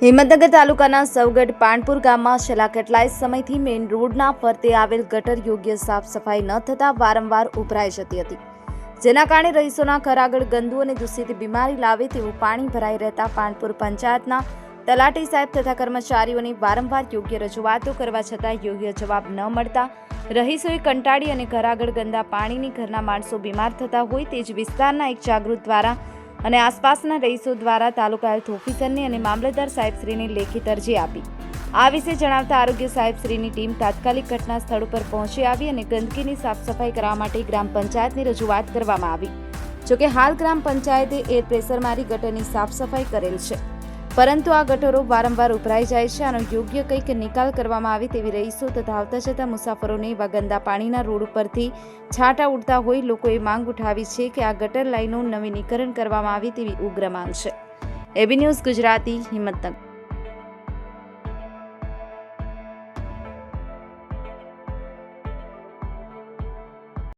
હિંમતનગર તાલુકાના સવગઢ પાણપુર ગામમાં છેલ્લા કેટલાય સમયથી મેઇન રોડના ફરતે આવેલ ગટર યોગ્ય સાફ સફાઈ ન થતાં વારંવાર ઉભરાઈ જતી હતી. જેના કારણે રહીશોના ઘર આગળ ગંદુ અને દૂષિત બીમારી લાવે તેવું પાણી ભરાઈ રહેતા પાનપુર પંચાયતના તલાટી સાહેબ તથા કર્મચારીઓની વારંવાર યોગ્ય રજૂઆતો કરવા છતાં યોગ્ય જવાબ ન મળતા રહીશોએ કંટાળી અને ઘર આગળ ગંદા પાણીની ઘરના માણસો બીમાર થતા હોય તે જ વિસ્તારના એક જાગૃત દ્વારા અને આસપાસના રહીશો દ્વારા તાલુકા હેલ્થ ઓફિસરને અને મામલતદાર સાહેબશ્રીને લેખિત અરજી આપી. આ વિશે જણાવતા આરોગ્ય સાહેબશ્રીની ટીમ તાત્કાલિક ઘટના સ્થળ ઉપર પહોંચી આવી અને ગંદકીની સાફ સફાઈ કરવા માટે ગ્રામ પંચાયતની રજૂઆત કરવામાં આવી. જોકે હાલ ગ્રામ પંચાયતે એર પ્રેશર મારી ગટરની સાફ સફાઈ કરેલ છે. પરંતુ આ ગટરો વારંવાર ઉભરાઈ જાય છે આનો યોગ્ય કંઈક નિકાલ કરવામાં આવે તેવી રહીશો તથા આવતા જતા મુસાફરોને એવા ગંદા પાણીના રોડ ઉપરથી છાંટા ઉડતા હોય લોકોએ માંગ ઉઠાવી છે કે આ ગટર લાઇનનું નવીનીકરણ કરવામાં આવે તેવી ઉગ્ર માંગ છે. AB news Gujarati Himmatnagar.